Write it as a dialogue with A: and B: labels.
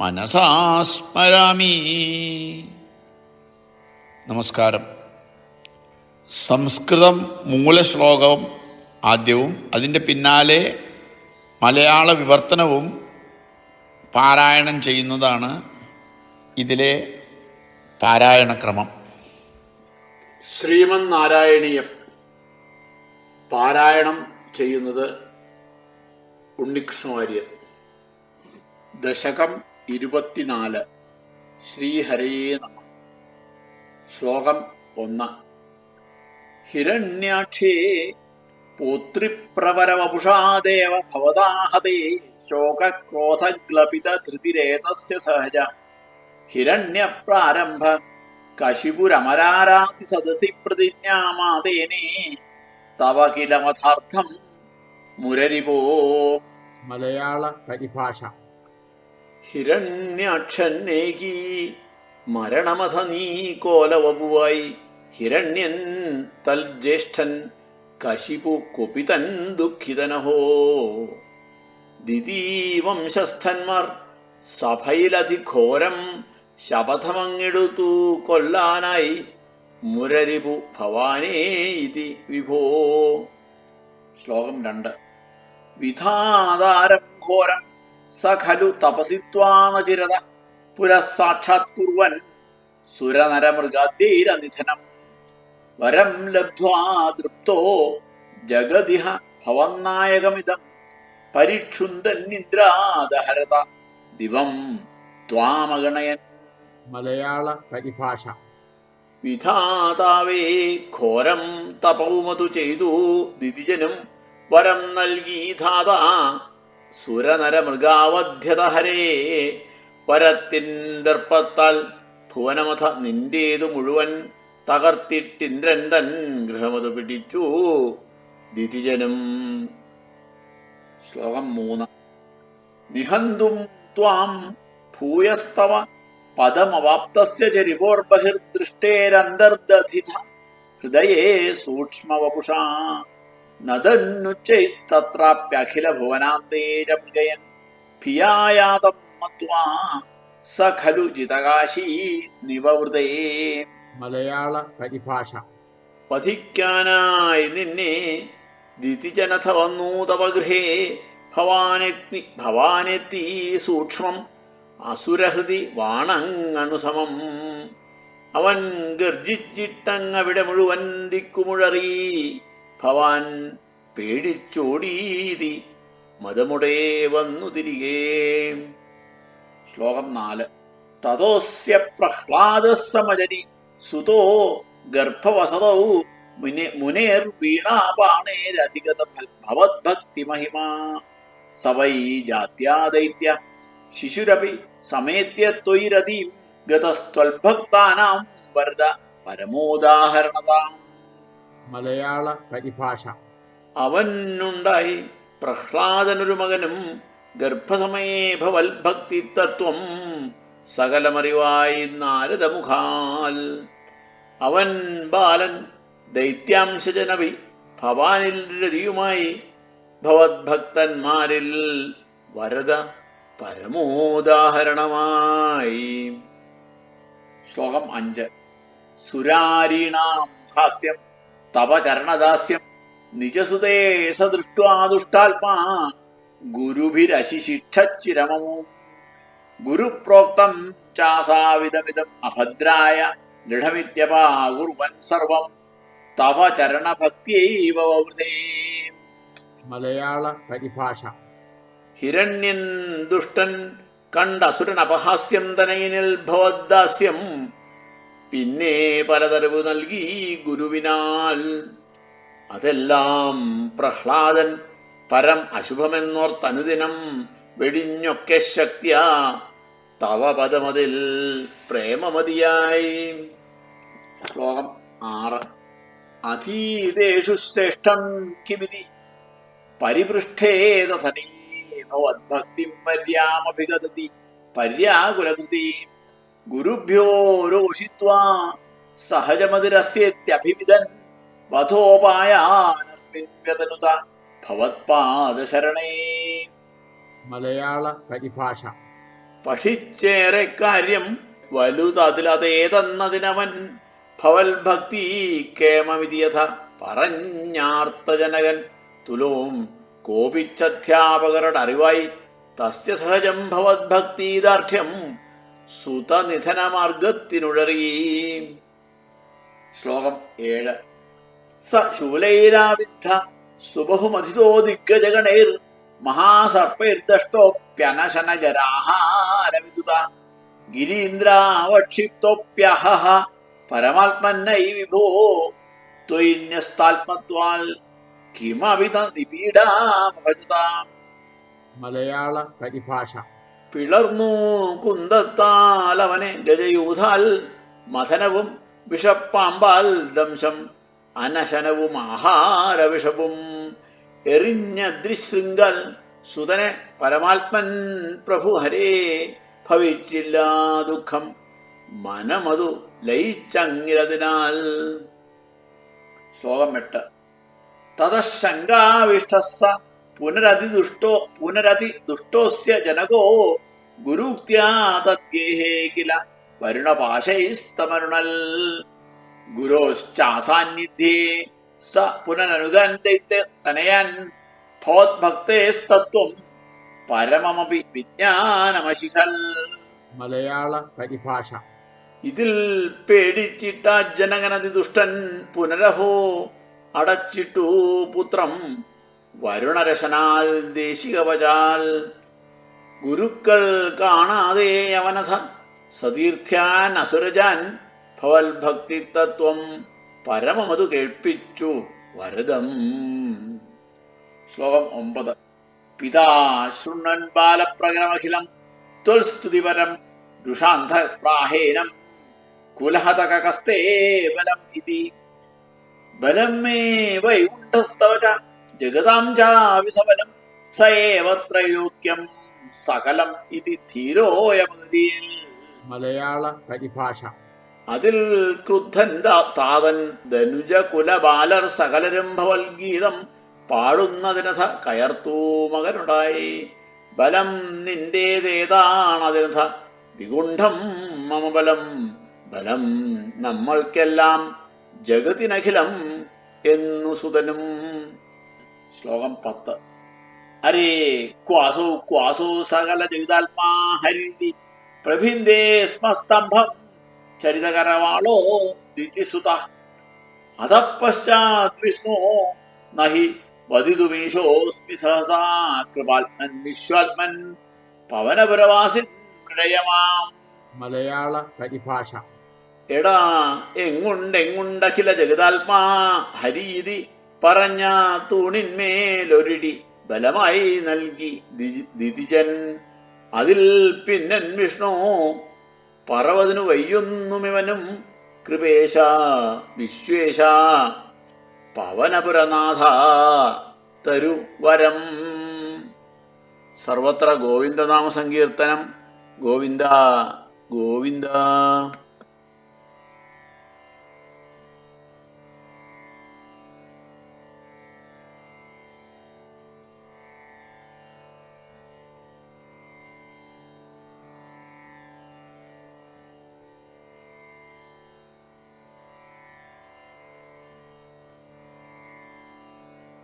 A: മനസാ സ്മരാമി നമസ്കാരം. സംസ്കൃതം മൂലശ്ലോകവും ആദ്യവും അതിന്റെ പിന്നാലെ മലയാള വിവർത്തനവും പാരായണം ചെയ്യുന്നതാണ് ഇതിലെ പാരായണക്രമം.
B: ശ്രീമൻ നാരായണീയം പാരായണം ചെയ്യുന്നത് ഉണ്ണികൃഷ്ണവാര്യർ ദശകം ഇരുപത്തിനാല്. ശ്രീഹരേ ശ്ലോകം ഒന്ന്. ഹിരണ്യാക്ഷേ പോത്രിപ്രവരവപുഷാദേവതാഹതേ ശോകക്രോധഗ്ലപിത ധൃതിരേതസ്യ സഹജ. ഹിരണ്യപ്രാരംഭ. കശിപുരമരാരാതി സദസി പ്രതിജ്ഞാമാതേനേ. തവ കിലമഥാർത്ഥം മുരരിപോ.
C: മലയാള പരിഭാഷ.
B: ഹിരണ്യാക്ഷന്നേകി മരണമഥ നീ കോലവപുവായി. ഹിരണ്യൻ തൽ ജ്യേഷ്ഠൻ കശിപു കുപിതൻ ദുഃഖിതനഹോ. ദിതീവംശസ്ഥന്മാർ സഭയിലധിഘോരം ശപഥമങ്ങെടുത്തു കൊല്ലാനായി. മുരരിപു ഭവാനേ ഇതി വിഭോ. ശ്ലോകം രണ്ട്. വിധാതാരം ഘോരം സ ഖലു തപസിത്വാനചിരത പുരഃസാക്ഷാത്കുർവൻ സുരനരമൃഗാദ്യൈരനിധനം. വരം ലബ്ധ്വാ തൃപ്തോ ജഗതിഹ ഭവന്നായകമിതം. പരിക്ഷുന്തന്നിദ്രാദഹരത ദിവം ത്വാമഗണയൻ.
C: മലയാള പരിഭാഷ.
B: വിധാതാവേ ഘോരം തപവുമതു ചെയ്തു. ദിതിജനും വരം നൽകി ധാതാ സുരനരമൃഗാവധ്യത ഹരേ പരത്തിൻ ദർപ്പത്താൽ ഭുവനമഥ നിന്റേതു മുഴുവൻ തകർത്തിട്ടിന്ദ്രൻ തൻ ഗൃഹമതു പിടിച്ചു. ദിതിജനും ശ്ലോകം മൂന്ന്. നിഹന്തും ത്വാം ഭൂയസ്തവ പദമവാപ്തസ്യ ച രിപോർബഹിർദൃഷ്ടേരന്തർദധിത ഹൃദയേ സൂക്ഷ്മവപുഷാ. നദന്നുച്ചൈസ്തത്രാപ്യഖില ഭുവനാന്തേ ച ഭിയായാതം മത്വാ സ ഖലു ജിതകാശീ നിവവൃതേ.
C: മലയാള പരിഭാഷ.
B: പഥിക്കാനായി നിന്നെ ദിതിജനഥ വന്നു തവ ഗൃഹേ. ഭവാനെത്തി ഭവാനെത്തി സൂക്ഷ്മം. അസുരഹൃതി വാണങ്ങണുസമം അവൻ ഗർജിച്ചിട്ടങ്ങവിടെ മുഴുവൻ ദിക്കുമുഴറി. ഭവാൻ പേടിച്ചോടീതി മതമുടേ വന്നു തിരികെ. ശ്ലോകം നാല്. തതോസ്യ പ്രഹ്ലാദസമജരി സുതോ ഗർഭവസതൗ മുനെ മുനേർ വീണാപാണേരധിഗത ഭവദ്ഭക്തി സവൈ ജാത്യാദൈത്യ ശിശുരപി സമേത്യ ത്വയിരതീം ഗതസ്ത്വൽഭക്താനാം വരദ പരമോദാഹരണതാം.
C: മലയാള പരിഭാഷ.
B: അവനുണ്ടായി പ്രഹ്ലാദനൊരു മകനും ഗർഭസമയേ ഭവൽഭക്തി തത്വം സകലമറിവായി നാരദമുഖാൽ. അവൻ ബാലൻ ദൈത്യാംശജനവി ഭവാനിൽ രതിയുമായി ഭവദ്ഭക്തന്മാരിൽ വരദ പരമോദാഹരണമായി. ശ്ലോകം അഞ്ച്. സുരാരീണാം ഹാസ്യം. തവ ചരണദാസ്യം. നിജസുതേ സദൃഷ്ട്വാ ദുഷ്ടാത്മാ. ഗുരുഭിരശിശിക്ഷച്ചിരമമോ ഗുരുപ്രോക്തം ചാസാവിധമിതം അഭദ്രായ ദൃഢമിത്യപാകുർവൻ സർവം. തവ ചരണഭക്തിയൈവ
C: മലയാള പരിഭാഷ
B: ഹിരണ്യൻ ദുഷ്ടൻ കണ്ട അസുരൻ അപഹാസ്യം തനയിനിൽ ഭവദാസ്യം. പിന്നെ പലതരവ് നൽകി ഗുരുവിനാൽ. അതെല്ലാം പ്രഹ്ലാദൻ പരം അശുഭമെന്നോർത്തനുദിനം വെടിഞ്ഞൊക്കെ ശക്തിയ. തവ പദമതിൽ പ്രേമമതിയായി. ശ്ലോകം ആറ്. അധീതേഷു ശ്രേഷ്ഠം കിമിതി. പരിപൃഷ്ഠേ ഭഗവത് ഭവദ്ഭക്തിം പര്യാമഭിഗതതി പര്യാകുലധൃതി ഗുരുഭ്യോ രോഷിത്വാ സഹജമതിരസ്യേത്യഭിവിദൻ വധോപായാനസ്മിൻ വ്യതനുത ഭവത്പാദശരണേ.
C: മലയാള പരിഭാഷ
B: പഠിച്ചേറെ കാര്യം വലുതതിലതേതെന്നതിനവൻ ഭവൽ ഭക്തി കേമമിതി യഥ പറഞ്ഞാർത്തജനകൻ തുലോം കോപിച്ചധ്യാപകരുടെ അറിവായി തസ്യ സഹജം ഭവദ്ഭക്തിദാർഢ്യം സുതനിധനമാർഗത്തിനുഴറി ശ്ലോകം ഏഴ്. സ ശൂലൈരാവിദ്ധ സുബഹുമധിതോ ദിഗ്ഗജഗണൈർ മഹാസർപ്പൈർദഷ്ടോപ്യനശനഗരാഹാരവിദുത ഗിരീന്ദ്രാവക്ഷിപ്തോപ്യഹ പരമാത്മന്നൈ വിഭോ ത്വയിന്യസ്താത്മത്വാൽ കിമവിധ നിപീഡാമഭജതാം
C: മലയാള പരിഭാഷ.
B: പിളർന്നു കുന്തത്താൽ അവനെ ഗജയൂഥാൽ മഥനവും വിഷപ്പാമ്പാൽ ദംശം അനശനവും ആഹാരവിഷവും. ദൃശൃങ്കൽ സുതനെ പരമാത്മൻ പ്രഭു ഹരേ ഭവിച്ചില്ല ദുഃഖം. മനമതു ലയിച്ചങ്ങിരതിനാൽ ശ്ലോകം എട്ട്. തതശങ്കാവിഷ്ടസ പുനരതിദുഷ്ടോ പുനരതി ദുഷ്ടോസ്യ ജനകോ തദ്ഗേഹേ കില. വരുണപാശൈസ്തമരുണൽ. ഗുരോശ്ചാസാന്നിധ്യേ സ പുനരനുഗന്ധൈത്തെ തനയാൻ ഭവദ്ഭക്തേസ്തത്വം പരമമപി വിജ്ഞാനമശിഖൽ.
C: മലയാള പരിഭാഷ.
B: ഇതിൽ പേടിച്ചിട്ട ജനഗണതി ദുഷ്ടൻ പുനരഹോ അടച്ചിട്ടു പുത്രം വരുണരശനാൽ ദേശികവചാൽ ഗുരുക്കൾ കാണാതെ അവനഥ. സതീർത്ഥ്യാൻ അസുരജാൻ ഭവൽഭക്തിത്വം പരമമതു കേൾപ്പിച്ചു വരദം. ശ്ലോകം ഒമ്പത്. പിതാ ശൃണ്ണൻ ബാലപ്രകരമഖിലം ത്വൽസ്തുതിപരം ദുഷാന്ധ പ്രാഹേനം കുലഹതകസ്തേ ബലം ഇതി. ബലം മേ വൈകുണ്ഠസ്തവ ച ജഗതാം ചാവിസബലം സ ഏവ ത്രൈലോക്യം സകലം ഇതി ധീരോയമതിയിൽ
C: മലയാള പരിഭാഷ.
B: അതിൽ ക്രുദ്ധൻ താതൻ ധനുജ കുലബാലർ സകലരും ഭവൽ ഗീതം പാടുന്നതിനഥ കയർത്തു മകനുണ്ടായി. ബലം നിന്റേതേതാണതിനഥ വികുണ്ഠം മമ ബലം. ബലം നമ്മൾക്കെല്ലാം ജഗത്തിനഖിലം എന്നു സുതനും ശ്ലോകം പത്ത്. ഹരേ ക്വാസോ ക്വാസോ സകല ജഗതാത്മാ ഹരിതി പ്രഭിന്ദേ സ്മസ്തംഭം ചരിതകരവാളോ ദിതിസുത അധ പശ്ചാത് വിഷ്ണു നഹി വധിതുമീശോസ്മി സഹസാ കൃപാത്മൻ വിശ്വാത്മൻ പവനപുരവാസി ഹൃദയമാം
C: മലയാള പരിഭാഷ.
B: എടാ എങ്ങുണ്ടെങ്ങുണ്ടഖില ജഗതാത്മാ ഹരീതി പറഞ്ഞ തൂണിന്മേലൊരിടി ബലമായി നൽകി ദിതിജൻ. അതിൽ പിന്നൻ വിഷ്ണു പറവതിനു വയ്യൊന്നുമിവനും. കൃപേശ വിശ്വേശ പവനപുരനാഥ തരുവരം സർവത്ര ഗോവിന്ദനാമ സങ്കീർത്തനം. ഗോവിന്ദ ഗോവിന്ദ.